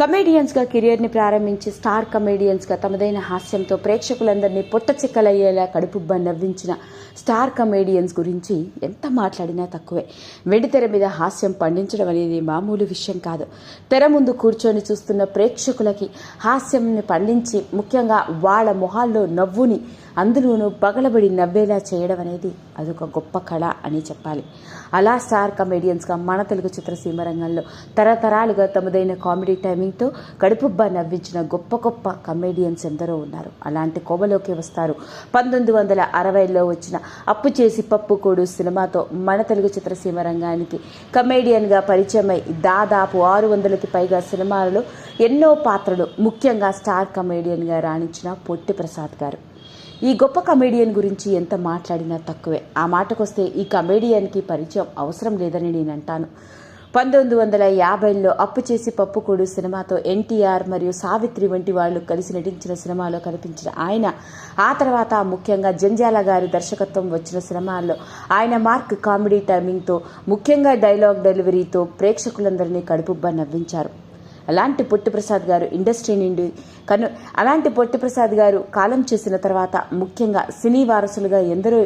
కమెడియన్స్గా కెరియర్ని ప్రారంభించి స్టార్ కమెడియన్స్గా తమదైన హాస్యంతో ప్రేక్షకులందరినీ పొట్ట చిక్కలయ్యేలా కడుపుబ్బ నవ్వించిన స్టార్ కమెడియన్స్ గురించి ఎంత మాట్లాడినా తక్కువే. వెండితెర మీద హాస్యం పండించడం అనేది మామూలు విషయం కాదు. తెర ముందు కూర్చొని చూస్తున్న ప్రేక్షకులకి హాస్యంని పండించి ముఖ్యంగా వాళ్ళ మొహాల్లో నవ్వుని అందులోనూ పగలబడి నవ్వేలా చేయడం అనేది అదొక గొప్ప కళ అని చెప్పాలి. అలా స్టార్ కమెడియన్స్గా మన తెలుగు చిత్రసీమ రంగంలో తరతరాలుగా తమదైన కామెడీ టైమింగ్తో కడుపుబ్బ నవ్వించిన గొప్ప గొప్ప కమెడియన్స్ ఎందరో ఉన్నారు. అలాంటి కోవలోకి వస్తారు. పంతొమ్మిది వందల అరవైలో వచ్చిన అప్పు చేసి పప్పు కూడు సినిమాతో మన తెలుగు చిత్రసీమ రంగానికి కమేడియన్గా పరిచయమై దాదాపు ఆరు వందలకి పైగా సినిమాలలో ఎన్నో పాత్రలు ముఖ్యంగా స్టార్ కమేడియన్గా రాణించిన పొట్టి ప్రసాద్ గారు. ఈ గొప్ప కమేడియన్ గురించి ఎంత మాట్లాడినా తక్కువే. ఆ మాటకొస్తే ఈ కమేడియన్కి పరిచయం అవసరం లేదని నేను అంటాను పంతొమ్మిది వందల యాభైలో అప్పు చేసి పప్పుకూడు సినిమాతో ఎన్టీఆర్ మరియు సావిత్రి వంటి వాళ్ళు కలిసి నటించిన సినిమాలో కనిపించిన ఆయన ఆ తర్వాత ముఖ్యంగా జంజాల గారి దర్శకత్వం వచ్చిన సినిమాల్లో ఆయన మార్క్ కామెడీ టైమింగ్తో ముఖ్యంగా డైలాగ్ డెలివరీతో ప్రేక్షకులందరినీ కడుపుబ్బ నవ్వించారు. అలాంటి పొట్టిప్రసాద్ గారు ఇండస్ట్రీ నుండి కను అలాంటి పొట్టిప్రసాద్ గారు కాలం చేసిన తర్వాత ముఖ్యంగా సినీ వారసులుగా ఎందరో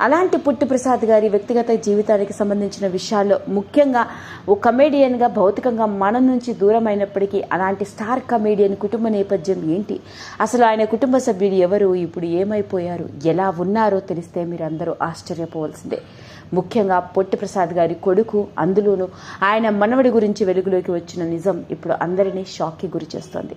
అలాంటి పుట్టిప్రసాద్ గారి వ్యక్తిగత జీవితానికి సంబంధించిన విషయాల్లో ముఖ్యంగా ఓ కమేడియన్గా భౌతికంగా మన నుంచి దూరం అయినప్పటికీ అలాంటి స్టార్ కమేడియన్ కుటుంబ నేపథ్యం ఏంటి? అసలు ఆయన కుటుంబ సభ్యులు ఎవరు? ఇప్పుడు ఏమైపోయారు? ఎలా ఉన్నారో తెలిస్తే మీరందరూ ఆశ్చర్యపోవాల్సిందే. ముఖ్యంగా పొట్టిప్రసాద్ గారి కొడుకు అందులోనూ ఆయన మనవడి గురించి వెలుగులోకి వచ్చిన నిజం ఇప్పుడు అందరినీ షాక్కి గురి చేస్తోంది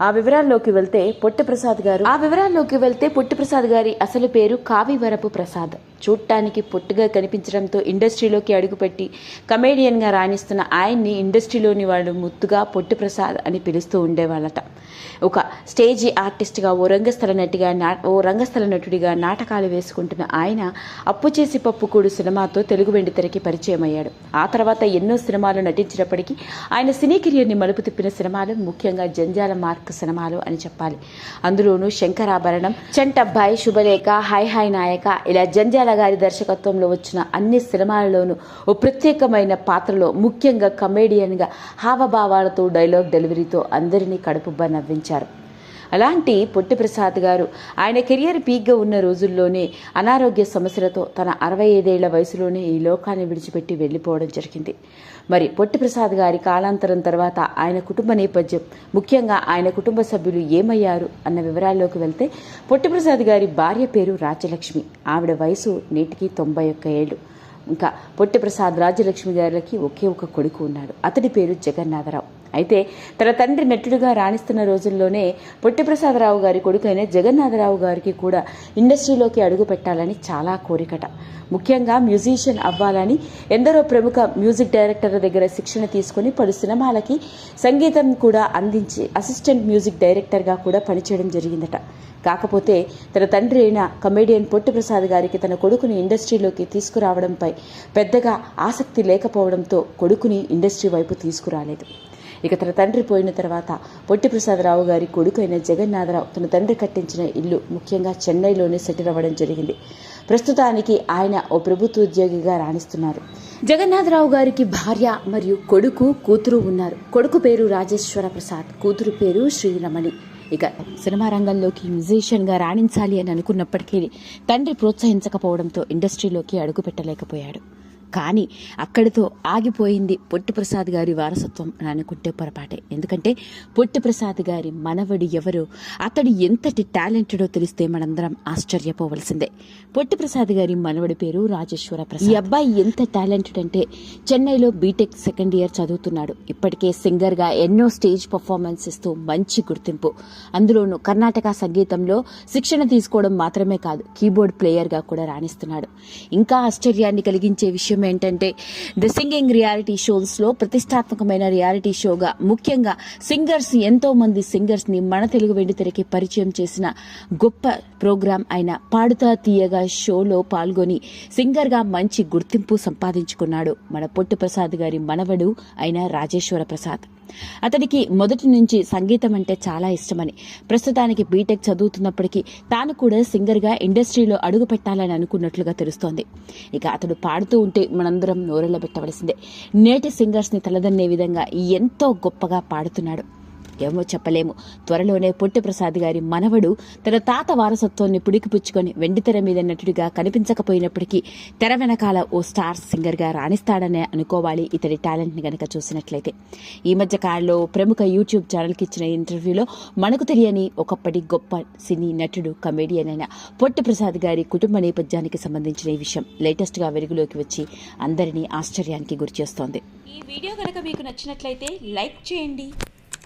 ఆ వివరాల్లోకి వెళ్తే పొట్టిప్రసాద్ గారు ఆ వివరాల్లోకి వెళ్తే పొట్టిప్రసాద్ గారి అసలు పేరు కావివరపు ప్రసాద్. చూడటానికి పొట్టుగా కనిపించడంతో ఇండస్ట్రీలోకి అడుగుపెట్టి కమేడియన్గా రాణిస్తున్న ఆయన్ని ఇండస్ట్రీలోని వాళ్ళు ముద్దుగా పొట్టిప్రసాద్ అని పిలుస్తూ ఉండేవాళ్ళట. ఒక స్టేజీ ఆర్టిస్ట్గా ఓ రంగస్థల నటిగా నా ఓ రంగస్థల నటుడిగా నాటకాలు వేసుకుంటున్న ఆయన అప్పు చేసి పప్పుకూడు సినిమాతో తెలుగు వెండి తెరకి పరిచయం అయ్యాడు ఆ తర్వాత ఎన్నో సినిమాలు నటించినప్పటికీ ఆయన సినీ కెరియర్ని మలుపు తిప్పిన సినిమాలు ముఖ్యంగా జంజాల మార్క్ సినిమాలు అని చెప్పాలి. అందులోనూ శంకరాభరణం చంటబ్బాయి శుభలేఖ హై హై నాయక ఇలా జంజాల గారి దర్శకత్వంలో వచ్చిన అన్ని సినిమాలలోనూ ఓ ప్రత్యేకమైన పాత్రలో ముఖ్యంగా కమేడియన్గా హావభావాలతో డైలాగ్ డెలివరీతో అందరినీ కడుపుబ్బ నవ్వించారు. అలాంటి పొట్టిప్రసాద్ గారు. ఆయన కెరియర్ పీక్గా ఉన్న రోజుల్లోనే అనారోగ్య సమస్యలతో తన అరవై ఐదేళ్ళ వయసులోనే ఈ లోకాన్ని విడిచిపెట్టి వెళ్ళిపోవడం జరిగింది. మరి పొట్టిప్రసాద్ గారి కాలాంతరం తర్వాత ఆయన కుటుంబ నేపథ్యం ముఖ్యంగా ఆయన కుటుంబ సభ్యులు ఏమయ్యారు అన్న వివరాల్లోకి వెళ్తే పొట్టిప్రసాద్ గారి భార్య పేరు రాజలక్ష్మి ఆవిడ వయసు నేటికి తొంభై ఒక్క ఏళ్ళు. ఇంకా పొట్టిప్రసాద్ రాజలక్ష్మి గారికి ఒకే ఒక కొడుకు ఉన్నాడు. అతడి పేరు జగన్నాథరావు. అయితే తన తండ్రి నటుడిగా రాణిస్తున్న రోజుల్లోనే పొట్టిప్రసాదరావు గారి కొడుకైన జగన్నాథరావు గారికి కూడా ఇండస్ట్రీలోకి అడుగు పెట్టాలని చాలా కోరికట. ముఖ్యంగా మ్యూజిషియన్ అవ్వాలని ఎందరో ప్రముఖ మ్యూజిక్ డైరెక్టర్ల దగ్గర శిక్షణ తీసుకుని పలు సినిమాలకి సంగీతం కూడా అందించి అసిస్టెంట్ మ్యూజిక్ డైరెక్టర్గా కూడా పనిచేయడం జరిగిందట. కాకపోతే తన తండ్రి అయిన కమేడియన్ పొట్టిప్రసాద్ గారికి తన కొడుకుని ఇండస్ట్రీలోకి తీసుకురావడంపై పెద్దగా ఆసక్తి లేకపోవడంతో కొడుకుని ఇండస్ట్రీ వైపు తీసుకురాలేదు. ఇక తన తండ్రి పోయిన తర్వాత పొట్టి ప్రసాదరావు గారి కొడుకైన జగన్నాథరావు తన తండ్రి కట్టించిన ఇల్లు ముఖ్యంగా చెన్నైలోనే సెటిల్ అవ్వడం జరిగింది. ప్రస్తుతానికి ఆయన ఓ ప్రభుత్వ ఉద్యోగిగా రాణిస్తున్నారు. జగన్నాథరావు గారికి భార్య మరియు కొడుకు కూతురు ఉన్నారు. కొడుకు పేరు రాజేశ్వర ప్రసాద్ కూతురు పేరు శ్రీరమణి. ఇక సినిమా రంగంలోకి మ్యూజిషియన్గా రాణించాలి అని అనుకున్నప్పటికీ తండ్రి ప్రోత్సహించకపోవడంతో ఇండస్ట్రీలోకి అడుగుపెట్టలేకపోయాడు. కానీ అక్కడితో ఆగిపోయింది పొట్టిప్రసాద్ గారి వారసత్వం అనుకుంటే పొరపాటే. ఎందుకంటే పొట్టిప్రసాద్ గారి మనవడు ఎవరు అతడు ఎంతటి టాలెంటెడో తెలిస్తే మనందరం ఆశ్చర్యపోవలసిందే. పొట్టిప్రసాద్ గారి మనవడి పేరు రాజేశ్వర ప్రసాద్. ఈ అబ్బాయి ఎంత టాలెంటెడ్ అంటే చెన్నైలో బీటెక్ సెకండ్ ఇయర్ చదువుతున్నాడు. ఇప్పటికే సింగర్గా ఎన్నో స్టేజ్ పర్ఫార్మెన్స్ ఇస్తూ మంచి గుర్తింపు. అందులోనూ కర్ణాటక సంగీతంలో శిక్షణ తీసుకోవడం మాత్రమే కాదు కీబోర్డ్ ప్లేయర్గా కూడా రాణిస్తున్నాడు. ఇంకా ఆశ్చర్యాన్ని కలిగించే విషయం ఏంటంటే ద సింగింగ్ రియాలిటీ షోస్లో ప్రతిష్టాత్మకమైన రియాలిటీ షోగా ముఖ్యంగా సింగర్స్ ఎంతో మంది సింగర్స్ని మన తెలుగు వెండితెరకి పరిచయం చేసిన గొప్ప ప్రోగ్రాం అయిన పాడుతా తీయగా షోలో పాల్గొని సింగర్గా మంచి గుర్తింపు సంపాదించుకున్నాడు మన పొట్టు ప్రసాద్ గారి మనవడు అయిన రాజేశ్వర ప్రసాద్. అతనికి మొదటి నుంచి సంగీతం అంటే చాలా ఇష్టమని. ప్రస్తుతానికి బీటెక్ చదువుతున్నప్పటికీ తాను కూడా సింగర్గా ఇండస్ట్రీలో అడుగు పెట్టాలని అనుకున్నట్లుగా తెలుస్తోంది. ఇక అతడు పాడుతూ ఉంటే మనందరం నోరెళ్ళబెట్టవలసిందే. నేటి సింగర్స్ని తలదన్నే విధంగా ఎంతో గొప్పగా పాడుతున్నాడు. ఏమో చెప్పలేము. త్వరలోనే పొట్టి ప్రసాద్ గారి మనవడు తన తాత వారసత్వాన్ని పుడికిపుచ్చుకొని వెండితెర మీద నటుడిగా కనిపించకపోయినప్పటికీ తెర వెనకాల ఓ స్టార్ సింగర్గా రాణిస్తాడనే అనుకోవాలి ఇతడి టాలెంట్ని గనక చూసినట్లయితే. ఈ మధ్య కాలంలో ప్రముఖ యూట్యూబ్ ఛానల్కి ఇచ్చిన ఇంటర్వ్యూలో మనకు తెలియని ఒకప్పటి గొప్ప సినీ నటుడు కమేడియన్ అయిన పొట్టి ప్రసాద్ గారి కుటుంబ నేపథ్యానికి సంబంధించిన ఈ విషయం లేటెస్ట్గా వెలుగులోకి వచ్చి అందరినీ ఆశ్చర్యానికి గురిచేస్తోంది. ఈ వీడియో కనుక మీకు నచ్చినట్లయితే లైక్ చేయండి.